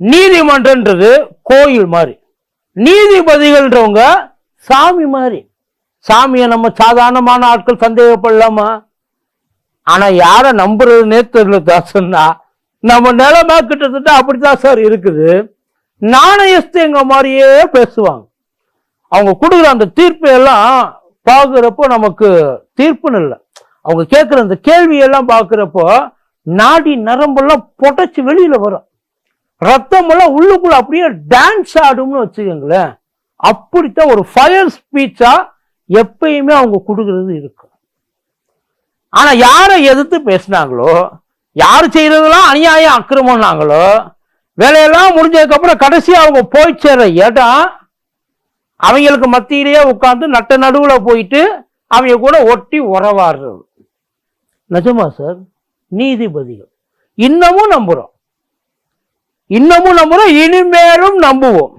நீதிமன்றன்றது கோயில் மாதிரி. நீதிபதிகள்ன்றவங்க சாமி மாதிரி. சாமியை நம்ம சாதாரணமான ஆட்கள் சந்தேகப்படலாமா? ஆனா யார நம்புறதுன்னே தெரியல தாசன்னா நம்ம நிலைமை கிட்டத்தட்ட அப்படித்தான் சார் இருக்குது. நாணயஸ்தேங்க மாதிரியே பேசுவாங்க. அவங்க கொடுக்குற அந்த தீர்ப்பை எல்லாம் பார்க்குறப்போ நமக்கு தீர்ப்புன்னு இல்லை. அவங்க கேட்குற அந்த கேள்வியெல்லாம் பார்க்குறப்போ நாடி நரம்பெல்லாம் பொட்டச்சு வெளியில வரும். ரத்தமெல்லாம் உள்ளுக்குள்ள அப்படியே டான்ஸ் ஆடும்னு வச்சுக்கோங்களேன். அப்படித்தான் ஒரு ஃபயர் ஸ்பீச்சா எப்பயுமே அவங்க கொடுக்கறது இருக்கும். ஆனா யாரை எதிர்த்து பேசினாங்களோ யார் செய்யறதெல்லாம் அநியாயம் அக்கிரமம்னாங்களோ வேலையெல்லாம் முடிஞ்சதுக்கப்புறம் கடைசியாக கடைசி அவங்க போய் சேர்ற இடம் அவங்களுக்கு மத்தியிலேயே உட்காந்து நட்ட நடுவில் போயிட்டு அவங்க கூட ஒட்டி உறவாடுறது. நிஜமா சார்? நீதிபதிகள். இன்னமும் நம்புகிறோம் இன்னமும் நம்புறோம் இனிமேலும் நம்புவோம்.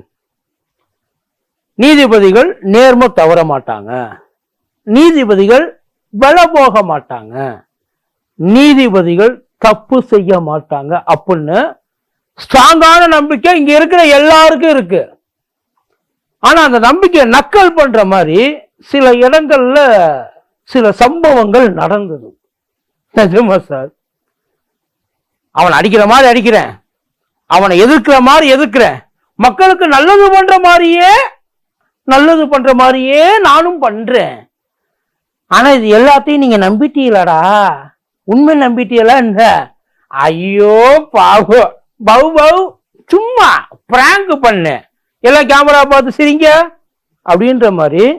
நீதிபதிகள் நேர்ம தவற மாட்டாங்க. நீதிபதிகள் வில போக மாட்டாங்க. நீதிபதிகள் தப்பு செய்ய மாட்டாங்க அப்படின்னு ஸ்ட்ராங்கான நம்பிக்கை இங்க இருக்கிற எல்லாருக்கும் இருக்கு. ஆனா அந்த நம்பிக்கையை நக்கல் பண்ற மாதிரி சில இடங்கள்ல சில சம்பவங்கள் நடந்தது. நிஜமா சார்? அவன் அடிக்கிற மாதிரி அடிக்கிறேன். அவனை எதிர்க்கிற மாதிரி எதிர்க்கிறேன். மக்களுக்கு நல்லது பண்ற மாதிரியே நல்லது பண்ற மாதிரியே நானும் பண்றேன். ஆனா இது எல்லாத்தையும் நீங்க நம்பிட்டீங்களாடா? உண்மை நம்பிட்டீங்களா இந்த ஐயோ பாவம். பவு பவு. சும்மா பிராங்க் பண்ணு. எல்லாம் கேமரா பார்த்து சிரிங்க. அப்படின்ற மாதிரி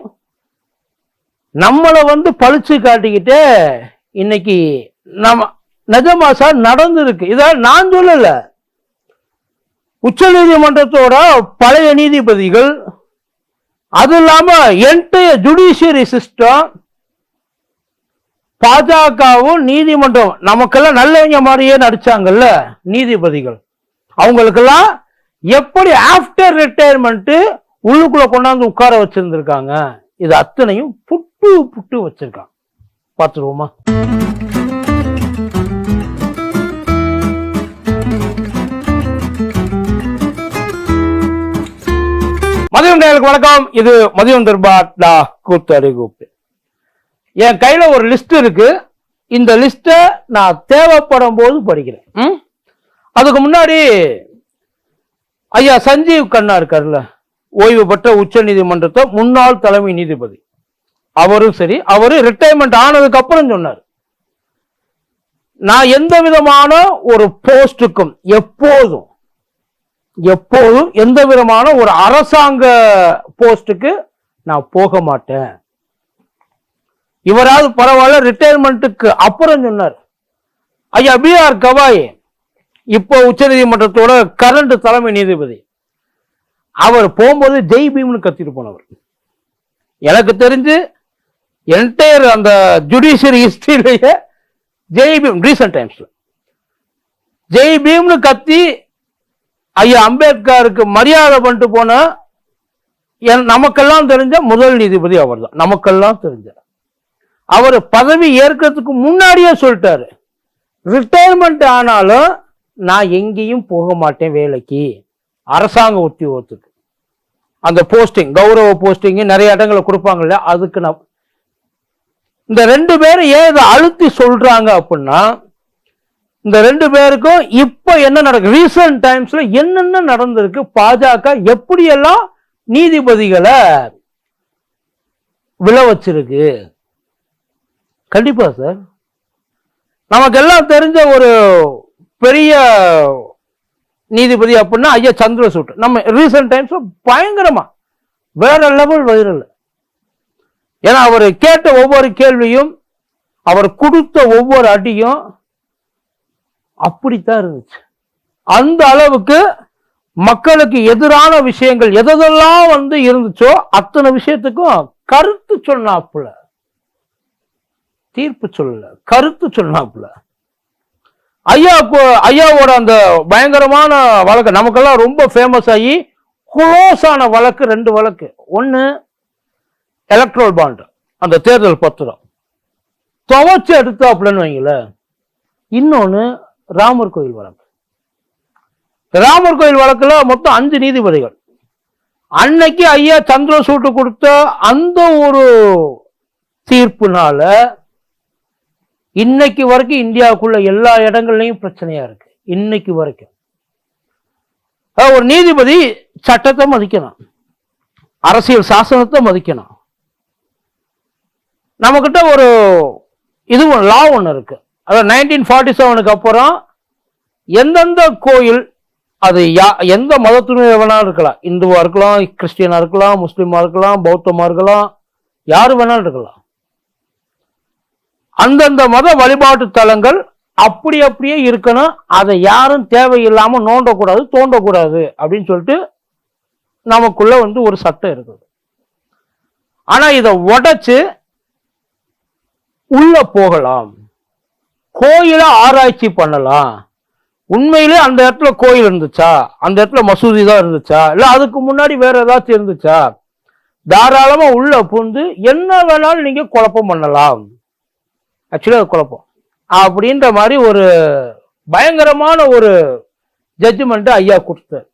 நம்மளை வந்து பழிச்சு காட்டிக்கிட்டு இன்னைக்கு நம்ம நிஜமா சார் நடந்திருக்கு. இதை நான் சொல்லலை. உச்ச நீதிமன்றத்தோட பழைய நீதிபதிகள் அது இல்லாம என்டைய ஜுடிஷியரி சிஸ்டம் பாஜகவும் நீதிமன்றம் நமக்கெல்லாம் நல்லவங்க மாதிரியே நடிச்சாங்கல்ல நீதிபதிகள். அவங்களுக்கெல்லாம் எப்படி ஆஃப்டர் ரிட்டையர்மெண்ட் உள்ளுக்குள்ள கொண்டாந்து உட்கார வச்சிருந்திருக்காங்க இது அத்தனையும் புட்டு புட்டு வச்சிருக்காங்க. பார்த்துருவோமா? மதியம் நேயர்களுக்கு வணக்கம். இது மதியம் தர்பாட்லா கூத்தடி கூப்பு. என் கையில ஒரு லிஸ்ட் இருக்கு. இந்த லிஸ்ட்டை நான் தேவைப்படும் போது படிக்கிறேன்? அதுக்கு முன்னாடி ஐயா சஞ்சீவ் கண்ணா இருக்கார்ல. ஓய்வு பெற்ற உச்ச நீதிமன்றத்தை முன்னாள் தலைமை நீதிபதி. அவரும் சரி அவரு ரிட்டையர்மெண்ட் ஆனதுக்கு அப்புறம் சொன்னார். நான் எந்த விதமான ஒரு போஸ்டுக்கும் எப்போதும் எப்போதும் எந்த விதமான ஒரு அரசாங்க போஸ்டுக்கு நான் போக மாட்டேன். இவராவது பரவாயில்ல ரிட்டையர்மெண்ட்டுக்கு அப்புறம் சொன்னார். ஐயா பி ஆர் கவாய் இப்போ உச்சநீதிமன்றத்தோட கரண்ட் தலைமை நீதிபதி. அவர் போகும்போது ஜெய் பீம்னு கத்திட்டு போனவர். எனக்கு தெரிஞ்சு என்டையர் அந்த ஜுடிஷியரி ஹிஸ்டரியிலேயே ஜெய் பீம் ரீசன்ட் டைம்ஸ்ல ஜெய் பீம்னு கத்தி ஐயா அம்பேத்கருக்கு மரியாதை பண்ணிட்டு போன என் நமக்கெல்லாம் தெரிஞ்ச முதல் நீதிபதி அவர்தான். நமக்கெல்லாம் தெரிஞ்ச. அவர் பதவி ஏற்கிறதுக்கு முன்னாடியே சொல்லிட்டாரு. ரிட்டையர்மெண்ட் ஆனாலும் நான் எங்கேயும் போக மாட்டேன் வேலைக்கு. அரசாங்க உத்தியோகத்துக்கு. அந்த போஸ்டிங் கௌரவ போஸ்டிங் நிறைய இடங்களை கொடுப்பாங்கல்ல அதுக்கு நான் இந்த ரெண்டு பேரும் ஏன் இதை அழுத்தி சொல்றாங்க அப்படின்னா இந்த ரெண்டு பேருக்கும் இப்போ என்ன நடக்கு? ரீசன்ட் டைம்ஸ்ல என்னென்ன நடந்திருக்கு? பாஜக எப்படியெல்லாம் நீதிபதிகளை விழ வச்சிருக்கு? கண்டிப்பா சார் நமக்கெல்லாம் தெரிஞ்ச ஒரு பெரிய நீதிபதி அப்படின்னா ஐயா சந்திரசூட். நம்ம ரீசன்ட் டைம்ஸ்ல பயங்கரமா வேற லெவல் வைரல் ஏன்னா அவர் கேட்ட ஒவ்வொரு கேள்வியும் அவர் கொடுத்த ஒவ்வொரு அடியும் அப்படித்தான் இருந்துச்சு. அந்த அளவுக்கு மக்களுக்கு எதிரான விஷயங்கள் எதெல்லாம் வந்து இருந்துச்சோ அத்தனை விஷயத்துக்கும் கருத்து சொன்னாப்புல. தீர்ப்பு சொல்லல. கருத்து சொன்னாப்புல. ஐயா ஐயாவோட அந்த பயங்கரமான வழக்கு நமக்கெல்லாம் ரொம்ப ஃபேமஸ் ஆகி குளோஸான ஆன வழக்கு ரெண்டு வழக்கு. ஒன்று எலக்ட்ரல் பாண்டு அந்த தேர்தல் பத்திரம். துவைச்சு எடுத்தாப்புலன்னு வைங்களேன். இன்னொன்று ராமர் கோயில் வழக்கு ராமர் கோயில் வழக்குல மொத்தம் அஞ்சு நீதிபதிகள். அன்னைக்கு ஐயா சந்திரசூட்டு கொடுத்த அந்த ஒரு தீர்ப்புனால இன்னைக்கு வரைக்கும் இந்தியாவுக்குள்ள எல்லா இடங்கள்லையும் பிரச்சனையா இருக்கு. இன்னைக்கு வரைக்கும். அதாவது ஒரு நீதிபதி சட்டத்தை மதிக்கணும். அரசியல் சாசனத்தை மதிக்கணும். நம்மக்கிட்ட ஒரு இது லா ஒன்று இருக்குது அதாவது நைன்டீன் ஃபார்ட்டி செவனுக்கு அப்புறம் எந்தெந்த கோயில் அது யா எந்த மதத்துடைய வேணாலும் இருக்கலாம். இந்துவாக இருக்கலாம் கிறிஸ்டியனாக இருக்கலாம் முஸ்லீமாக இருக்கலாம் பௌத்தமாக இருக்கலாம் யார் வேணாலும் இருக்கலாம். அந்தந்த மத வழிபாட்டு தலங்கள் அப்படி அப்படியே இருக்கணும். அதை யாரும் தேவையில்லாமல் நோண்டக்கூடாது தோண்டக்கூடாது அப்படின்னு சொல்லிட்டு நமக்குள்ள வந்து ஒரு சட்டம் இருக்குது. ஆனால் இதை உடைச்சு உள்ள போகலாம். கோயிலை ஆராய்ச்சி பண்ணலாம். உண்மையிலே அந்த இடத்துல கோயில் இருந்துச்சா? அந்த இடத்துல மசூதி தான் இருந்துச்சா? இல்லை அதுக்கு முன்னாடி வேற ஏதாச்சும் இருந்துச்சா? தாராளமாக உள்ள பூந்து என்ன வேணாலும் நீங்கள் குழப்பம் பண்ணலாம். ஆக்சுவலி அது குழப்பம். அப்படின்ற மாதிரி ஒரு பயங்கரமான ஒரு ஜட்ஜ்மெண்ட்டை ஐயா கொடுத்தார்.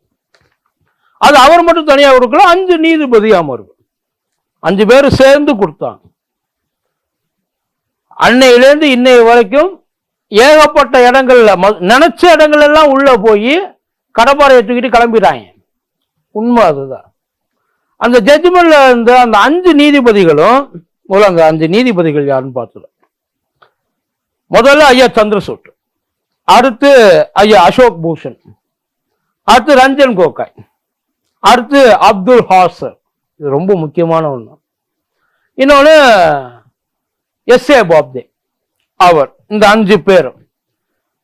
அது அவர் மட்டும் தனியாக கொடுக்கல அஞ்சு நீதிபதி அமர்வு. அஞ்சு பேர் சேர்ந்து கொடுத்தாங்க. அன்னையிலேருந்து இன்னைய வரைக்கும் ஏகப்பட்ட இடங்கள்ல ம- நினைச்ச இடங்கள் எல்லாம் உள்ள போய் கடப்பாறையை தூக்கிட்டு கிளம்பிட்டாங்க. உண்மை அதுதான். அந்த ஜட்ஜ்மெண்ட்ல இருந்த அந்த அஞ்சு நீதிபதிகளும் முதல்ல அந்த அஞ்சு நீதிபதிகள் யாருன்னு பார்த்துல முதல்ல ஐயா சந்திரசூட் அடுத்து ஐயா அசோக் பூஷன் அடுத்து ரஞ்சன் கோகாய் அடுத்து அப்துல் ஹாசர் இது ரொம்ப முக்கியமான ஒன்று இன்னொன்று எஸ் ஏ பாப்தே அவர். இந்த அஞ்சு பேர்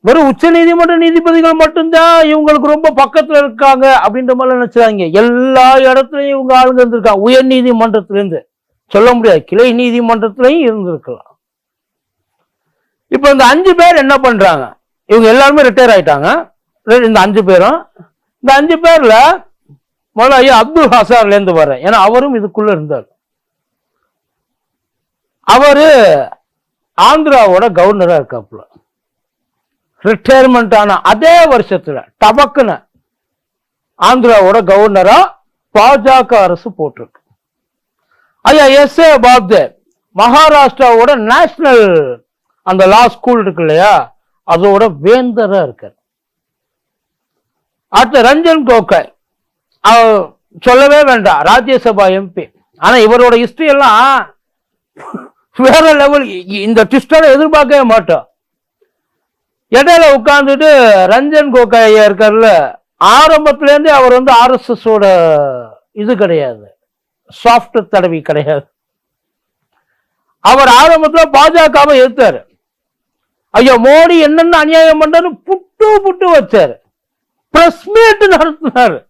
வெறும் உச்ச நீதிமன்ற நீதிபதிகள் மட்டும்தான் இவங்களுக்கு ரொம்ப பக்கத்துல இருக்காங்க அப்படின்ற மாதிரி நினைச்சாங்க எல்லா இடத்துலயும் இவங்க ஆளுங்க இருந்திருக்காங்க. உயர் நீதிமன்றத்திலிருந்து. சொல்ல முடியாது. கிளை நீதிமன்றத்திலையும் இருந்திருக்கலாம். இப்ப இந்த அஞ்சு பேர் என்ன பண்றாங்க? இவங்க எல்லாருமே ரிட்டையர் ஆயிட்டாங்க. இந்த அஞ்சு பேரும். இந்த அஞ்சு பேர்ல முதல்ல ஐயா அப்துல் ஹசார்ல இருந்து வர்றேன். ஏன்னா அவரும் இதுக்குள்ள இருந்தார். அவரு ஆந்திராவோட கவர்னராக இருக்காப்புல. ரிட்டையர்மெண்ட் ஆன அதே வருஷத்துல டபக்குன்னு ஆந்திராவோட கவர்னரா பாஜக அரசு போட்டிருக்கு. ஐயா எஸ் ஏ பாப்தே மகாராஷ்டிராவோட நேஷனல் அந்த லா ஸ்கூல் இருக்கு இல்லையா அதோட வேந்தரா இருக்கார். அடுத்த ரஞ்சன் கோகாய் சொல்லவே வேண்டாம் ராஜ்யசபா எம்பி ஆனா இவரோட ஹிஸ்டரி எல்லாம் வேற லெவல் இந்த ட்விஸ்டரை எதிர்பார்க்கவே மாட்டோம். இடையில உட்காந்துட்டு ரஞ்சன் கோகாய் ஐயா இருக்கார்ல ஆரம்பத்துலேருந்தே அவர் வந்து ஆர்எஸ்எஸோட இது கிடையாது. சாஃப்ட் தடவி கிடையாது. அவர் ஆரம்பத்தில் பாஜகவை எதிர்த்தாரு. ஐயா மோடி என்னென்ன அநியாயம் பண்றாரு? புட்டு புட்டு வச்சார். பிரஸ் மீட் நடத்தினார்.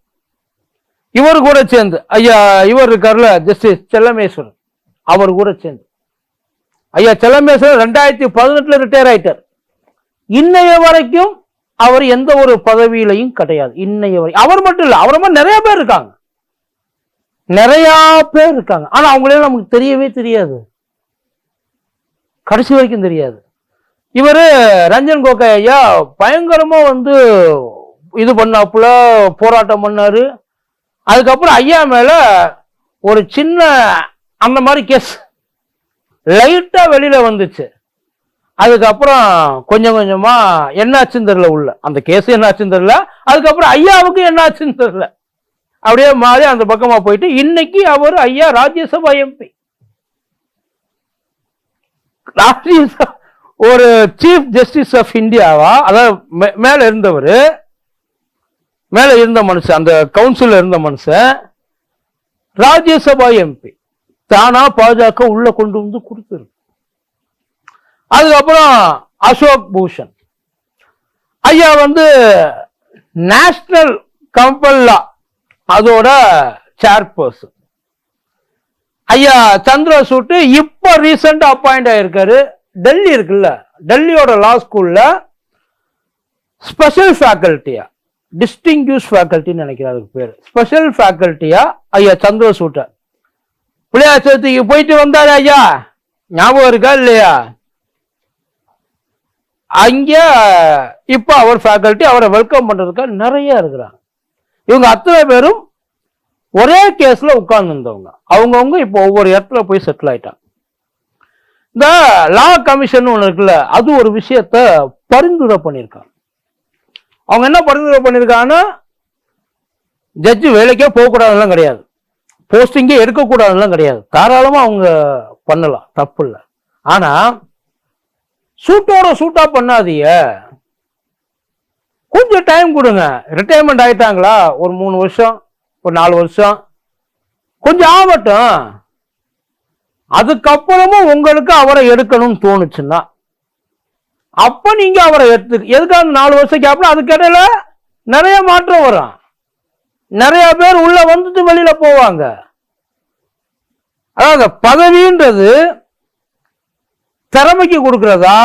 இவர் கூட சேர்ந்து ஐயா இவர் இருக்கார்ல ஜஸ்டிஸ் செல்லமேஸ்வரன். அவர் கூட சேர்ந்து. ஐயா செல்லமேஸ்வரன் ரெண்டாயிரத்தி பதினெட்டுல ரிட்டையர் ஆயிட்டார். இன்னைய வரைக்கும் அவர் எந்த ஒரு பதவியிலையும் கிடையாது. இன்னைய வரை அவர் மட்டும் இல்லை அவர் மாதிரி நிறைய பேர் இருக்காங்க. நிறைய பேர் இருக்காங்க. ஆனா அவங்களே நமக்கு தெரியவே தெரியாது. கடைசி வரைக்கும் தெரியாது. இவர் ரஞ்சன் கோகாய் ஐயா பயங்கரமா வந்து இது பண்ணாப்புல போராட்டம் பண்ணாரு. அதுக்கப்புறம் ஐயா மேல ஒரு சின்ன அந்த மாதிரி கேஸ் லைட்டா வெளியில வந்துச்சு. அதுக்கப்புறம் கொஞ்சம் கொஞ்சமா என்னாச்சுன்னு தெரியல உள்ள. அந்த கேஸ் என்னாச்சுன்னு தெரியல. அதுக்கப்புறம் ஐயாவுக்கு என்னாச்சுன்னு தெரியல. அப்படியே மாறி அந்த பக்கமா போயிட்டு இன்னைக்கு அவர் ஐயா ராஜ்யசபா எம்பி ராஜ்யசபா ஒரு சீஃப் ஜஸ்டிஸ் ஆஃப் இந்தியாவா அதாவது மே- மேல இருந்தவர். மேல இருந்த மனுஷன் அந்த கவுன்சிலில் இருந்த மனுஷன் ராஜ்யசபா எம்பி தானா பாஜக உள்ள கொண்டு வந்து கொடுத்துருக்கு அதுக்கப்புறம் அசோக் பூஷன். ஐயா வந்து நேஷனல் கம்பல்லா அதோட சேர்பர்சன் ஐயா சந்திரசூட்டு இப்ப ரீசெண்டா அப்பாயிண்ட் ஆயிருக்காரு. டெல்லி இருக்குல்ல டெல்லியோட லா ஸ்கூல்ல ஸ்பெஷல் ஃபேக்கல்ட்டியா டிஸ்டிங்யூஸ் ஃபேக்கல்ட்டின்னு நினைக்கிறேன் அதுக்கு பேர். ஸ்பெஷல் ஃபேக்கல்ட்டியா ஐயா சந்திரசூட்டர் பிள்ளையார் சதுர்த்திக்கு போயிட்டு வந்தாரு ஐயா. ஞாபகம் இருக்கா இல்லையா? அங்க இப்ப அவர் ஃபேக்கல்ட்டி அவரை வெல்கம் பண்றதுக்காக நிறைய இருக்கிறாங்க. இவங்க அத்தனை பேரும் ஒரே கேஸ்ல உட்கார்ந்துருந்தவங்க. அவங்கவுங்க இப்போ ஒவ்வொரு இடத்துல போய் செட்டில் ஆயிட்டாங்க. இந்த லா கமிஷன் ஒன்று இருக்குல்ல அது ஒரு விஷயத்த பரிந்துரை பண்ணியிருக்காங்க. அவங்க என்ன பரிந்துரை பண்ணியிருக்காங்கன்னா ஜட்ஜு வேலைக்கே போகக்கூடாதுலாம் கிடையாது. போஸ்டிங்கே எடுக்கக்கூடாதுலாம் கிடையாது. தாராளமாக அவங்க பண்ணலாம். தப்பு இல்லை ஆனால் சூட்டோட சூட்டாக பண்ணாதீங்க. கொஞ்சம் டைம் கொடுங்க. ரிட்டையர்மெண்ட் ஆயிட்டாங்களா? ஒரு மூணு வருஷம் ஒரு நாலு வருஷம். கொஞ்சம் ஆகட்டும். அதுக்கப்புறமும் உங்களுக்கு அவரை எடுக்கணும்னு தோணுச்சுன்னா அப்போ நீங்கள் அவரை எடுத்து எதுக்காக நாலு வருஷம் கேப்ல அதுக்கிடையில நிறைய மாற்றம் வரும். நிறைய பேர் உள்ள வந்துட்டு வெளியில போவாங்க. அதாவது பதவின்றது திறமைக்கு கொடுக்கறதா?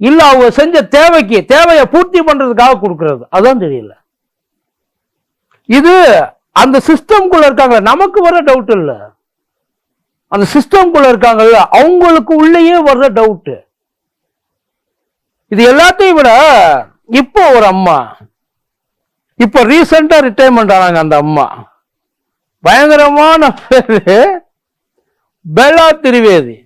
இல்ல அவங்க செஞ்ச தேவைக்கு தேவையை பூர்த்தி பண்றதுக்காக கொடுக்கறது. அதான் தெரியல. இது அந்த சிஸ்டம்குள்ள இருக்காங்க. நமக்கு வர டவுட் இல்ல. அந்த சிஸ்டம்குள்ள இருக்காங்கல்ல அவங்களுக்கு உள்ளேயே வர்ற டவுட் இது எல்லாத்தையும் விட இப்போ ஒரு அம்மா இப்போ ரீசெண்டா ரிட்டையர்மெண்ட் ஆனாங்க அந்த அம்மா. பயங்கரமான பேரு. பெல்லா திரிவேதி.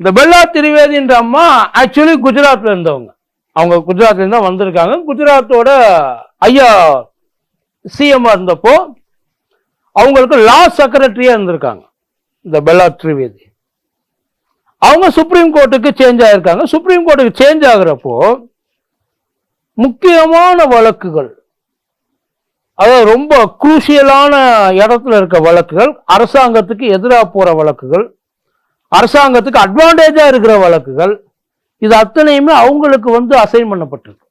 இந்த பெல்லா திரிவேதின்ற அம்மா ஆக்சுவலி குஜராத்ல இருந்தவங்க. அவங்க குஜராத்ல இருந்தா வந்திருக்காங்க. குஜராத்தோட ஐயா சிஎம் இருந்தப்போ அவங்களுக்கு லா செக்ரட்டரியா இருந்திருக்காங்க. இந்த பெல்லா திரிவேதி. அவங்க சுப்ரீம் கோர்ட்டுக்கு சேஞ்ச் ஆயிருக்காங்க. சுப்ரீம் கோர்ட்டுக்கு சேஞ்ச் ஆகுறப்போ முக்கியமான வழக்குகள். அதாவது ரொம்ப குரூசியலான இடத்துல இருக்க வழக்குகள் அரசாங்கத்துக்கு எதிராக போகிற வழக்குகள் அரசாங்கத்துக்கு அட்வான்டேஜாக இருக்கிற வழக்குகள் இது அத்தனையுமே அவங்களுக்கு வந்து அசைன் பண்ணப்பட்டிருக்கு.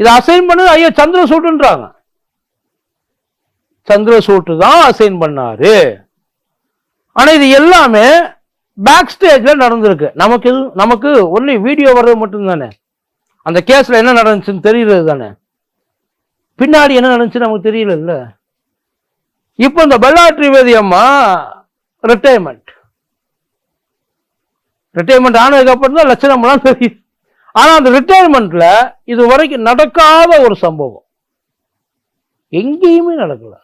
இதை அசைன் பண்ணது ஐயா சந்திரசூட்டுன்றாங்க. சந்திரசூட்டு தான் அசைன் பண்ணாரு. ஆனால் இது எல்லாமே பேக் ஸ்டேஜில் நடந்திருக்கு. நமக்கு இது நமக்கு ஒன்லி வீடியோ வர்றது மட்டும்தானே. அந்த கேஸில் என்ன நடந்துச்சுன்னு தெரியறது தானே? பின்னாடி என்ன நடந்துச்சுன்னு நமக்கு தெரியல இப்போ இந்த பெல்லாட்ரி வேதி அம்மா ரிட்டையர்மெண்ட் ரிட்டையர்மெண்ட் ஆனதுக்கு அப்புறம் தான் லட்சணம்லாம் தெரியுது. ஆனால் அந்த ரிட்டையர்மெண்ட்டில் இது வரைக்கும் நடக்காத ஒரு சம்பவம். எங்கேயுமே நடக்கல.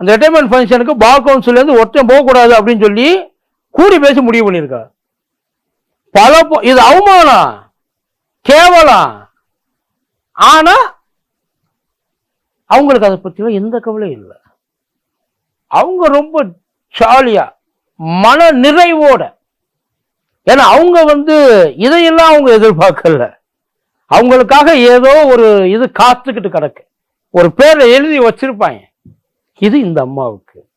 அந்த ரிட்டையர்மெண்ட் ஃபங்க்ஷனுக்கு பார் கவுன்சிலேருந்து ஒருத்தன் போகக்கூடாது அப்படின்னு சொல்லி கூடி பேசி முடிவு பண்ணியிருக்காரு. பல இது அவமானம். கேவலம். ஆனா அவங்களுக்கு அதை பற்றிலாம் எந்த கவலையும் இல்லை. அவங்க ரொம்ப ஜாலியா மன நிறைவோட. ஏன்னா அவங்க வந்து இதையெல்லாம் அவங்க எதிர்பார்க்கல. அவங்களுக்காக ஏதோ ஒரு இது காத்துக்கிட்டு கிடக்கு. ஒரு பேரை எழுதி வச்சிருப்பாங்க. இது இந்த அம்மாவுக்கு.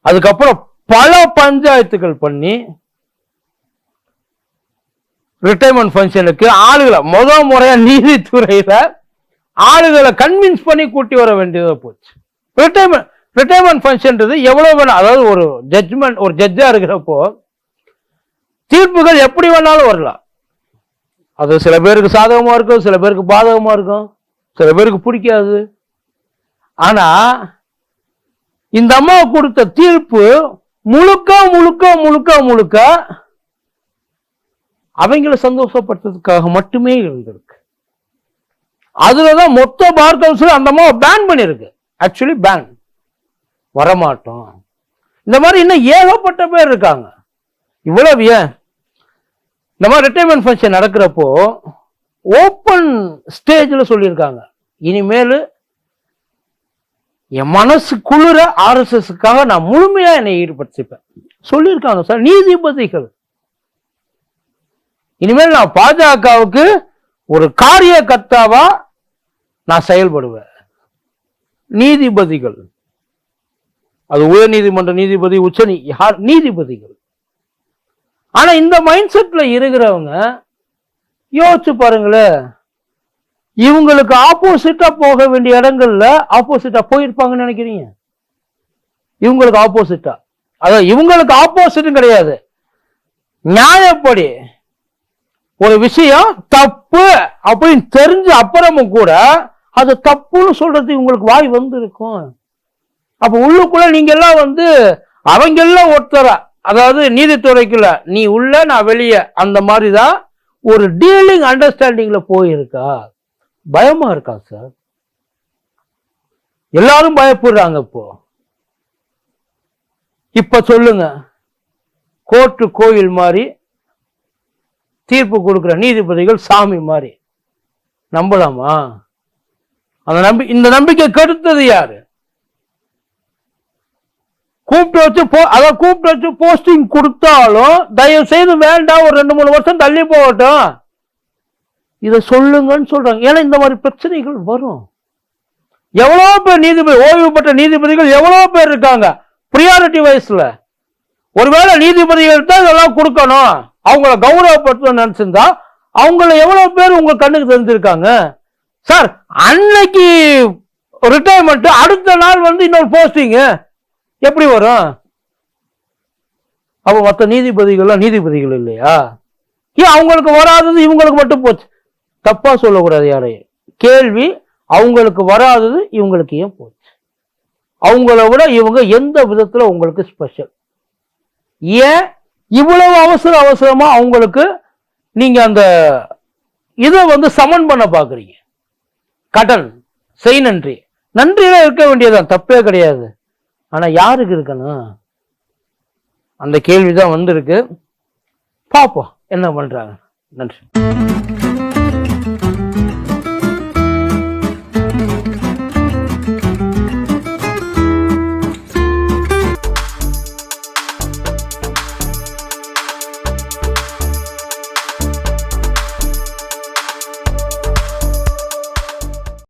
அதுக்கப்புறம் பல பஞ்சாயத்துகள் பண்ணி ரிட்டையர்மெண்ட் ஃபங்க்ஷனுக்கு ஆளுகளை முத முறையா நீதித்துறையில ஆளுகளை கன்வின்ஸ் பண்ணி கூட்டி வர வேண்டியதாக போச்சு. ரிட்டைர்மெண்ட் ரிட்டையர்மெண்ட் ஃபங்க்ஷன்றது எவ்வளோ வேணும் அதாவது ஒரு ஜட்ஜ்மெண்ட் ஒரு ஜட்ஜாக இருக்கிறப்போ தீர்ப்புகள் எப்படி வேணாலும் வரலாம். அது சில பேருக்கு சாதகமாக இருக்கும் சில பேருக்கு பாதகமாக இருக்கும் சில பேருக்கு பிடிக்காது. ஆனால் இந்த அம்மா கொடுத்த தீர்ப்பு முழுக்க முழுக்க முழுக்க முழுக்க அவங்கள சந்தோஷப்படுத்துறதுக்காக மட்டுமே இருந்திருக்கு அதுலதான் மொத்த பார் கவுன்சில் அந்த அம்மாவை பேன் பண்ணியிருக்கு. ஆக்சுவலி பேன் வரமாட்டோம். இந்த மாதிரி இன்னும் ஏகப்பட்ட பேர் இருக்காங்க. இவ்வளவு ஏன்? இந்த மாதிரி ரிட்டைர்மெண்ட் ஃபங்க்ஷன் நடக்கிறப்போ ஓப்பன் ஸ்டேஜில் சொல்லியிருக்காங்க. இனிமேல் என் மனசு குளிர ஆர்எஸ்எஸ்க்காக நான் முழுமையாக என்னை ஈடுபடுத்திப்பேன். சொல்லியிருக்காங்க சார் நீதிபதிகள். இனிமேல் நான் பாஜகவுக்கு ஒரு காரிய கர்த்தாவா நான் செயல்படுவேன். நீதிபதிகள். அது உயர் நீதிமன்ற நீதிபதி உச்ச யார்? நீதிபதிகள். ஆனா இந்த மைண்ட் செட்ல இருக்கிறவங்க யோசிச்சு பாருங்களேன் இவங்களுக்கு ஆப்போசிட்டா போக வேண்டிய இடங்கள்ல ஆப்போசிட்டா போயிருப்பாங்கன்னு நினைக்கிறீங்க? இவங்களுக்கு ஆப்போசிட்டா அதாவது இவங்களுக்கு ஆப்போசிட்டும் கிடையாது. நியாயப்படி ஒரு விஷயம் தப்பு அப்படின்னு தெரிஞ்ச அப்புறமும் கூட அது தப்புன்னு சொல்றதுக்கு உங்களுக்கு வாய் வந்து இருக்கும் அப்ப உள்ளுக்குள்ள நீங்க எல்லாம் வந்து அவங்க எல்லாம் ஒருத்தர? அதாவது நீதித்துறைக்குள்ள நீ உள்ள நான் வெளியே அந்த மாதிரி தான் ஒரு டீலிங் அண்டர்ஸ்டாண்டிங்ல போயிருக்கா? பயமா இருக்கா சார்? எல்லாரும் பயப்படுறாங்க இப்போ. இப்ப சொல்லுங்க. கோர்ட்டு கோயில் மாதிரி தீர்ப்பு கொடுக்குற நீதிபதிகள் சாமி மாதிரி. நம்பலாமா? அந்த நம்பி இந்த நம்பிக்கை கெடுத்தது யாரு? கூப்பிட்டு வச்சு போ அதை கூப்பிட்டு வச்சு போஸ்டிங் கொடுத்தாலும் தயவு செய்து வேண்டாம் ஒரு ரெண்டு மூணு வருஷம் தள்ளி போகட்டும். இதை சொல்லுங்கன்னு சொல்றாங்க. ஏன்னா இந்த மாதிரி பிரச்சனைகள் வரும். எவ்வளோ பேர் நீதிபதி ஓய்வு பெற்ற நீதிபதிகள் எவ்வளோ பேர் இருக்காங்க? ப்ரியாரிட்டி வைஸ்ல ஒருவேளை நீதிபதிகள் தான் இதெல்லாம் கொடுக்கணும். அவங்கள கௌரவப்படுத்தணும்னு நினைச்சிருந்தா அவங்கள எவ்வளவு பேர் உங்க கண்ணுக்கு தெரிஞ்சிருக்காங்க? சார் அன்னைக்கு ரிட்டையர்மெண்ட் அடுத்த நாள் வந்து இன்னொரு போஸ்டிங்கு எப்படி வரும்? அப்போ மற்ற நீதிபதிகள்லாம் நீதிபதிகள் இல்லையா? ஏன் அவங்களுக்கு வராதது இவங்களுக்கு மட்டும் போச்சு? தப்பா சொல்லக்கூடாது யாரையும். கேள்வி அவங்களுக்கு வராதது இவங்களுக்கு ஏன் போச்சு? அவங்கள விட இவங்க எந்த விதத்தில் உங்களுக்கு ஸ்பெஷல் ஏன் இவ்வளவு அவசர அவசரமா அவங்களுக்கு நீங்க அந்த இதை வந்து சமன் பண்ண பாக்குறீங்க. கடன் செய் நன்றி. நன்றியில இருக்க வேண்டியதுதான் தப்பே கிடையாது. ஆனா யாருக்கு இருக்கணும்? அந்த கேள்விதான் வந்திருக்கு. பார்ப்போம் என்ன பண்றாங்க? நன்றி.